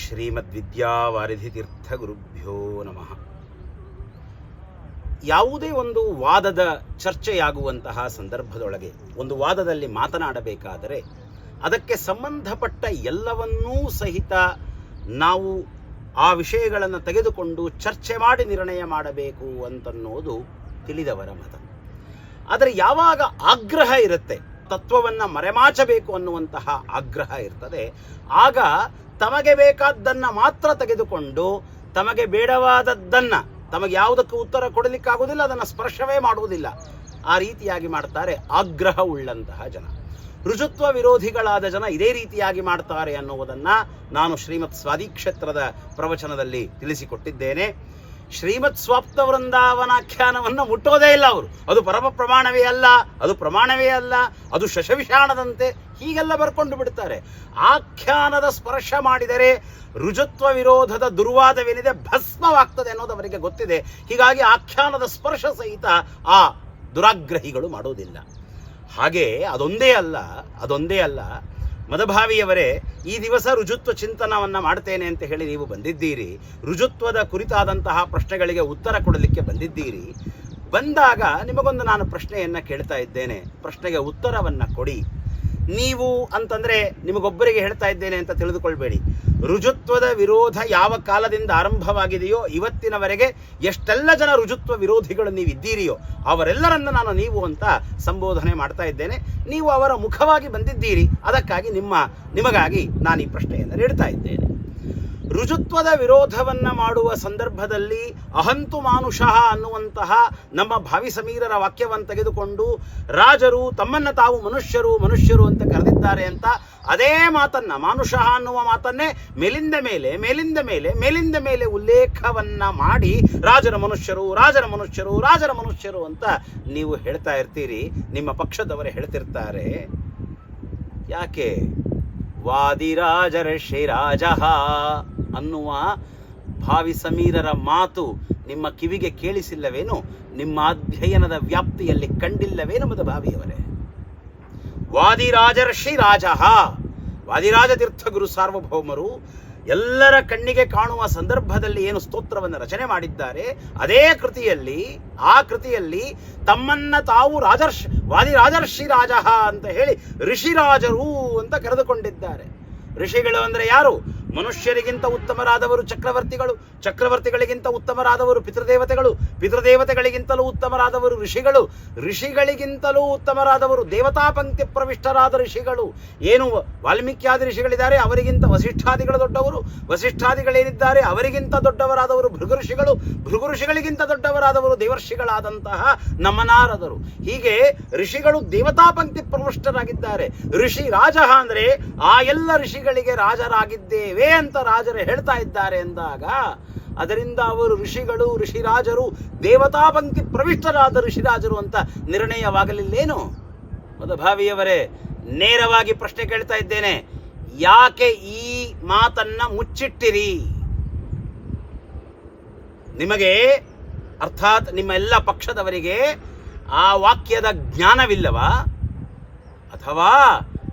ಶ್ರೀಮದ್ವಿದ್ಯಾವಾರಿಧಿ ಗುರುಭ್ಯೋ ನಮಃ. ಯಾವುದೇ ಒಂದು ವಾದದ ಚರ್ಚೆಯಾಗುವಂತಹ ಸಂದರ್ಭದೊಳಗೆ, ಒಂದು ವಾದದಲ್ಲಿ ಮಾತನಾಡಬೇಕಾದರೆ ಅದಕ್ಕೆ ಸಂಬಂಧಪಟ್ಟ ಎಲ್ಲವನ್ನೂ ಸಹಿತ ನಾವು ಆ ವಿಷಯಗಳನ್ನು ತೆಗೆದುಕೊಂಡು ಚರ್ಚೆ ಮಾಡಿ ನಿರ್ಣಯ ಮಾಡಬೇಕು ಅಂತನ್ನೋದು ತಿಳಿದವರ ಮತ. ಆದರೆ ಯಾವಾಗ ಆಗ್ರಹ ಇರುತ್ತೆ, ತತ್ವವನ್ನು ಮರೆಮಾಚಬೇಕು ಅನ್ನುವಂತಹ ಆಗ್ರಹ ಇರ್ತದೆ, ಆಗ ತಮಗೆ ಬೇಕಾದ್ದನ್ನ ಮಾತ್ರ ತೆಗೆದುಕೊಂಡು ತಮಗೆ ಬೇಡವಾದದ್ದನ್ನ ತಮಗೆ ಯಾವುದಕ್ಕೂ ಉತ್ತರ ಕೊಡಲಿಕ್ಕಾಗುವುದಿಲ್ಲ, ಅದನ್ನು ಸ್ಪರ್ಶವೇ ಮಾಡುವುದಿಲ್ಲ. ಆ ರೀತಿಯಾಗಿ ಮಾಡ್ತಾರೆ ಆಗ್ರಹ ಉಳ್ಳಂತಹ ಜನ. ಋಜುತ್ವ ವಿರೋಧಿಗಳಾದ ಜನ ಇದೇ ರೀತಿಯಾಗಿ ಮಾಡ್ತಾರೆ ಅನ್ನುವುದನ್ನು ನಾನು ಶ್ರೀಮತ್ ಸ್ವಾದಿಕ್ಷೇತ್ರದ ಪ್ರವಚನದಲ್ಲಿ ತಿಳಿಸಿಕೊಟ್ಟಿದ್ದೇನೆ. ಶ್ರೀಮತ್ ಸ್ವಾಪ್ತ ವೃಂದಾವನಾಖ್ಯಾನವನ್ನು ಮುಟ್ಟೋದೇ ಇಲ್ಲ ಅವರು. ಅದು ಪರಮ ಪ್ರಮಾಣವೇ ಅಲ್ಲ, ಅದು ಪ್ರಮಾಣವೇ ಅಲ್ಲ, ಅದು ಶಶವಿಷಾಣದಂತೆ ಹೀಗೆಲ್ಲ ಬರ್ಕೊಂಡು ಬಿಡ್ತಾರೆ. ಆಖ್ಯಾನದ ಸ್ಪರ್ಶ ಮಾಡಿದರೆ ರುಜುತ್ವ ವಿರೋಧದ ದುರ್ವಾದವೇನಿದೆ, ಭಸ್ಮವಾಗ್ತದೆ ಅನ್ನೋದು ಅವರಿಗೆ ಗೊತ್ತಿದೆ. ಹೀಗಾಗಿ ಆಖ್ಯಾನದ ಸ್ಪರ್ಶ ಸಹಿತ ಆ ದುರಾಗ್ರಹಿಗಳು ಮಾಡೋದಿಲ್ಲ. ಹಾಗೆ ಅದೊಂದೇ ಅಲ್ಲ ಅದೊಂದೇ ಅಲ್ಲ ಮದಭಾವಿಯವರೇ ಈ ದಿವಸ ರುಜುತ್ವ ಚಿಂತನವನ್ನು ಮಾಡ್ತೇನೆ ಅಂತ ಹೇಳಿ ನೀವು ಬಂದಿದ್ದೀರಿ. ರುಜುತ್ವದ ಕುರಿತಾದಂತಹ ಪ್ರಶ್ನೆಗಳಿಗೆ ಉತ್ತರ ಕೊಡಲಿಕ್ಕೆ ಬಂದಿದ್ದೀರಿ. ಬಂದಾಗ ನಿಮಗೊಂದು ನಾನು ಪ್ರಶ್ನೆಯನ್ನು ಕೇಳ್ತಾ ಇದ್ದೇನೆ. ಪ್ರಶ್ನೆಗೆ ಉತ್ತರವನ್ನು ಕೊಡಿ. ನೀವು ಅಂತಂದರೆ ನಿಮಗೊಬ್ಬರಿಗೆ ಹೇಳ್ತಾ ಇದ್ದೇನೆ ಅಂತ ತಿಳಿದುಕೊಳ್ಬೇಡಿ. ರುಜುತ್ವದ ವಿರೋಧ ಯಾವ ಕಾಲದಿಂದ ಆರಂಭವಾಗಿದೆಯೋ ಇವತ್ತಿನವರೆಗೆ ಎಷ್ಟೆಲ್ಲ ಜನ ರುಜುತ್ವ ವಿರೋಧಿಗಳು ನೀವು ಅವರೆಲ್ಲರನ್ನು ಅವರೆಲ್ಲರನ್ನ ನಾನು ನೀವು ಅಂತ ಸಂಬೋಧನೆ ಮಾಡ್ತಾ ಇದ್ದೇನೆ. ನೀವು ಅವರ ಮುಖವಾಗಿ ಬಂದಿದ್ದೀರಿ. ಅದಕ್ಕಾಗಿ ನಿಮ್ಮ, ನಿಮಗಾಗಿ ನಾನು ಈ ಪ್ರಶ್ನೆಯನ್ನು ನೀಡ್ತಾ ಇದ್ದೇನೆ. ರುಜುತ್ವದ ವಿರೋಧವನ್ನ ಮಾಡುವ ಸಂದರ್ಭದಲ್ಲಿ ಅಹಂತು ಮಾನುಷಃ ಅನ್ನುವಂತಹ ನಮ್ಮ ಭಾವಿ ಸಮೀರರ ವಾಕ್ಯವನ್ನು ತೆಗೆದುಕೊಂಡು ರಾಜರು ತಮ್ಮನ್ನ ತಾವು ಮನುಷ್ಯರು ಮನುಷ್ಯರು ಅಂತ ಕರೆದಿದ್ದಾರೆ ಅಂತ ಅದೇ ಮಾತನ್ನ, ಮಾನುಷಃ ಅನ್ನುವ ಮಾತನ್ನೇ ಮೇಲಿಂದ ಮೇಲೆ ಮೇಲಿಂದ ಮೇಲೆ ಮೇಲಿಂದ ಮೇಲೆ ಉಲ್ಲೇಖವನ್ನ ಮಾಡಿ ರಾಜರ ಮನುಷ್ಯರು ರಾಜರ ಮನುಷ್ಯರು ರಾಜರ ಮನುಷ್ಯರು ಅಂತ ನೀವು ಹೇಳ್ತಾ ಇರ್ತೀರಿ, ನಿಮ್ಮ ಪಕ್ಷದವರೇ ಹೇಳ್ತಿರ್ತಾರೆ. ಯಾಕೆ? ವಾದಿರಾಜರ ಶ್ರೀರಾಜ ಅನ್ನುವ ಭಾವಿ ಸಮೀರರ ಮಾತು ನಿಮ್ಮ ಕಿವಿಗೆ ಕೇಳಿಸಿಲ್ಲವೇನು? ನಿಮ್ಮ ಅಧ್ಯಯನದ ವ್ಯಾಪ್ತಿಯಲ್ಲಿ ಕಂಡಿಲ್ಲವೇನು ಮತ್ತು ಭಾವಿಯವರೇ? ವಾದಿರಾಜರ್ಷಿ ರಾಜ ವಾದಿರಾಜ ತೀರ್ಥಗುರು ಸಾರ್ವಭೌಮರು ಎಲ್ಲರ ಕಣ್ಣಿಗೆ ಕಾಣುವ ಸಂದರ್ಭದಲ್ಲಿ ಏನು ಸ್ತೋತ್ರವನ್ನು ರಚನೆ ಮಾಡಿದ್ದಾರೆ, ಅದೇ ಕೃತಿಯಲ್ಲಿ, ಆ ಕೃತಿಯಲ್ಲಿ ತಮ್ಮನ್ನ ತಾವು ರಾಜರ್ಷ್ ವಾದಿರಾಜರ್ಷಿ ರಾಜ ಅಂತ ಹೇಳಿ ಋಷಿರಾಜರು ಅಂತ ಕರೆದುಕೊಂಡಿದ್ದಾರೆ. ಋಷಿಗಳು ಅಂದರೆ ಯಾರು? ಮನುಷ್ಯರಿಗಿಂತ ಉತ್ತಮರಾದವರು ಚಕ್ರವರ್ತಿಗಳು, ಚಕ್ರವರ್ತಿಗಳಿಗಿಂತ ಉತ್ತಮರಾದವರು ಪಿತೃದೇವತೆಗಳು, ಪಿತೃದೇವತೆಗಳಿಗಿಂತಲೂ ಉತ್ತಮರಾದವರು ಋಷಿಗಳು, ಋಷಿಗಳಿಗಿಂತಲೂ ಉತ್ತಮರಾದವರು ದೇವತಾ ಪಂಕ್ತಿ ಪ್ರವಿಷ್ಟರಾದ ಋಷಿಗಳು. ಏನು ವಾಲ್ಮೀಕಿಯಾದಿ ಋಷಿಗಳಿದ್ದಾರೆ, ಅವರಿಗಿಂತ ವಸಿಷ್ಠಾದಿಗಳು ದೊಡ್ಡವರು, ವಸಿಷ್ಠಾದಿಗಳೇನಿದ್ದಾರೆ, ಅವರಿಗಿಂತ ದೊಡ್ಡವರಾದವರು ಭೃಗು ಋಷಿಗಳು, ಭೃಗು ಋಷಿಗಳಿಗಿಂತ ದೊಡ್ಡವರಾದವರು ದೇವರ್ಷಿಗಳಾದಂತಹ ನಮನಾರದರು. ಹೀಗೆ ಋಷಿಗಳು ದೇವತಾ ಪಂಕ್ತಿ ಪ್ರವಿಷ್ಟರಾಗಿದ್ದಾರೆ. ಋಷಿ ರಾಜ ಅಂದ್ರೆ ಆ ಎಲ್ಲ ಋಷಿಗಳಿಗೆ ರಾಜರಾಗಿದ್ದೇವೆ. ಅಂತ ರಾಜರು ಹೇಳ್ತಾ ಇದ್ದಾರೆ ಎಂದಾಗ ಅದರಿಂದ ಅವರು ಋಷಿಗಳು, ಋಷಿರಾಜರು, ದೇವತಾ ಪಂಕ್ತಿ ಪ್ರವಿಷ್ಟರಾದ ಋಷಿರಾಜರು ಅಂತ ನಿರ್ಣಯವಾಗಲಿಲ್ಲೇನು? ಮದಭಾವಿಯವರೇ ನೇರವಾಗಿ ಪ್ರಶ್ನೆ ಕೇಳ್ತಾ ಇದ್ದೇನೆ. ಯಾಕೆ ಈ ಮಾತನ್ನ ಮುಚ್ಚಿಟ್ಟಿರಿ? ನಿಮಗೆ, ಅರ್ಥಾತ್ ನಿಮ್ಮ ಎಲ್ಲ ಪಕ್ಷದವರಿಗೆ ಆ ವಾಕ್ಯದ ಜ್ಞಾನವಿಲ್ಲವಾ? ಅಥವಾ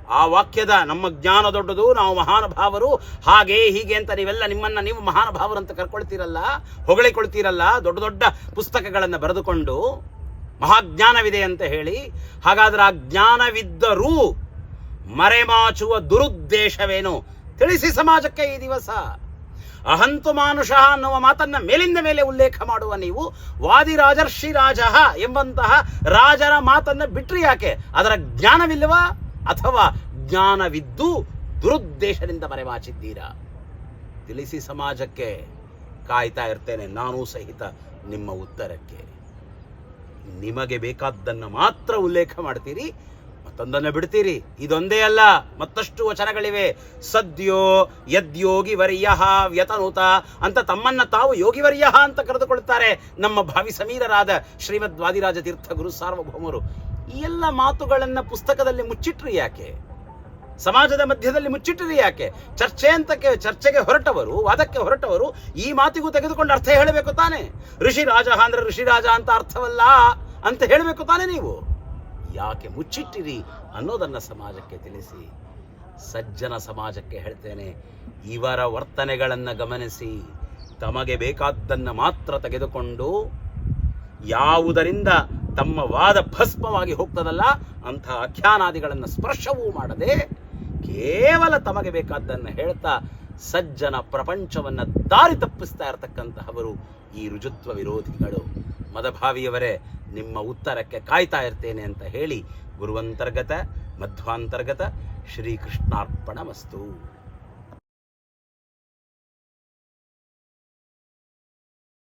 ಆ ವಾಕ್ಯದ ನಮ್ಮ ಜ್ಞಾನ ದೊಡ್ಡದು, ನಾವು ಮಹಾನುಭಾವರು. ಹಾಗೆ ಹೀಗೆ ಅಂತ ನೀವೆಲ್ಲ ನಿಮ್ಮನ್ನು ನೀವು ಮಹಾನುಭಾವರು ಅಂತ ಕರ್ಕೊಳ್ತೀರಲ್ಲ, ಹೊಗಳಿಕೊಳ್ತೀರಲ್ಲ, ದೊಡ್ಡ ದೊಡ್ಡ ಪುಸ್ತಕಗಳನ್ನು ಬರೆದುಕೊಂಡು ಮಹಾಜ್ಞಾನವಿದೆ ಅಂತ ಹೇಳಿ, ಹಾಗಾದ್ರೆ ಆ ಜ್ಞಾನವಿದ್ದರೂ ಮರೆಮಾಚುವ ದುರುದ್ದೇಶವೇನು? ತಿಳಿಸಿ ಸಮಾಜಕ್ಕೆ ಈ ದಿವಸ. ಅಹಂತು ಮಾನುಷ ಅನ್ನುವ ಮಾತನ್ನ ಮೇಲಿಂದ ಮೇಲೆ ಉಲ್ಲೇಖ ಮಾಡುವ ನೀವು, ವಾದಿರಾಜರ್ಷಿ ರಾಜ ಎಂಬಂತಹ ರಾಜರ ಮಾತನ್ನ ಬಿಟ್ರಿ ಯಾಕೆ? ಅದರ ಜ್ಞಾನವಿಲ್ಲವಾ? ಅಥವಾ ಜ್ಞಾನವಿದ್ದು ದುರುದ್ದೇಶದಿಂದ ಮರೆಮಾಚಿದ್ದೀರಾ? ತಿಳಿಸಿ ಸಮಾಜಕ್ಕೆ. ಕಾಯ್ತಾ ಇರ್ತೇನೆ ನಾನೂ ಸಹಿತ ನಿಮ್ಮ ಉತ್ತರಕ್ಕೆ. ನಿಮಗೆ ಬೇಕಾದ್ದನ್ನು ಮಾತ್ರ ಉಲ್ಲೇಖ ಮಾಡ್ತೀರಿ, ಮತ್ತೊಂದನ್ನು ಬಿಡ್ತೀರಿ. ಇದೊಂದೇ ಅಲ್ಲ, ಮತ್ತಷ್ಟು ವಚನಗಳಿವೆ. ಸದ್ಯೋ ಯದ್ಯೋಗಿ ವರ್ಯ ವ್ಯತನೂತ ಅಂತ ತಮ್ಮನ್ನ ತಾವು ಯೋಗಿವರ್ಯ ಅಂತ ಕರೆದುಕೊಳ್ತಾರೆ ನಮ್ಮ ಭಾವಿ ಸಮೀರರಾದ ಶ್ರೀಮದ್ ವಾದಿರಾಜ ತೀರ್ಥ ಗುರು ಸಾರ್ವಭೌಮರು. ಈ ಎಲ್ಲ ಮಾತುಗಳನ್ನ ಪುಸ್ತಕದಲ್ಲಿ ಮುಚ್ಚಿಟ್ರಿ ಯಾಕೆ? ಸಮಾಜದ ಮಧ್ಯದಲ್ಲಿ ಮುಚ್ಚಿಟ್ಟಿರಿ ಯಾಕೆ? ಚರ್ಚೆ ಅಂತ ಚರ್ಚೆಗೆ ಹೊರಟವರು, ವಾದಕ್ಕೆ ಹೊರಟವರು ಈ ಮಾತಿಗೂ ತೆಗೆದುಕೊಂಡು ಅರ್ಥ ಹೇಳಬೇಕು ತಾನೆ. ಋಷಿರಾಜ ಅಂದ್ರೆ ಋಷಿರಾಜ ಅಂತ ಅರ್ಥವಲ್ಲ ಅಂತ ಹೇಳಬೇಕು ತಾನೆ ನೀವು. ಯಾಕೆ ಮುಚ್ಚಿಟ್ಟಿರಿ ಅನ್ನೋದನ್ನ ಸಮಾಜಕ್ಕೆ ತಿಳಿಸಿ. ಸಜ್ಜನ ಸಮಾಜಕ್ಕೆ ಹೇಳ್ತೇನೆ, ಇವರ ವರ್ತನೆಗಳನ್ನು ಗಮನಿಸಿ. ತಮಗೆ ಬೇಕಾದ್ದನ್ನು ಮಾತ್ರ ತೆಗೆದುಕೊಂಡು, ಯಾವುದರಿಂದ ತಮ್ಮ ವಾದ ಭಸ್ಮವಾಗಿ ಹೋಗ್ತದಲ್ಲ ಅಂತಹ ಅಖ್ಯಾನಾದಿಗಳನ್ನು ಸ್ಪರ್ಶವೂ ಮಾಡದೆ ಕೇವಲ ತಮಗೆ ಬೇಕಾದ್ದನ್ನು ಹೇಳ್ತಾ ಸಜ್ಜನ ಪ್ರಪಂಚವನ್ನು ದಾರಿ ತಪ್ಪಿಸ್ತಾ ಇರತಕ್ಕಂತಹವರು ಈ ರುಜುತ್ವ ವಿರೋಧಿಗಳು. ಮದಭಾವಿಯವರೇ, ನಿಮ್ಮ ಉತ್ತರಕ್ಕೆ ಕಾಯ್ತಾ ಇರ್ತೇನೆ ಅಂತ ಹೇಳಿ ಗುರುವಂತರ್ಗತ, ಮಧ್ವಾಂತರ್ಗತ ಶ್ರೀಕೃಷ್ಣಾರ್ಪಣ ಮಸ್ತು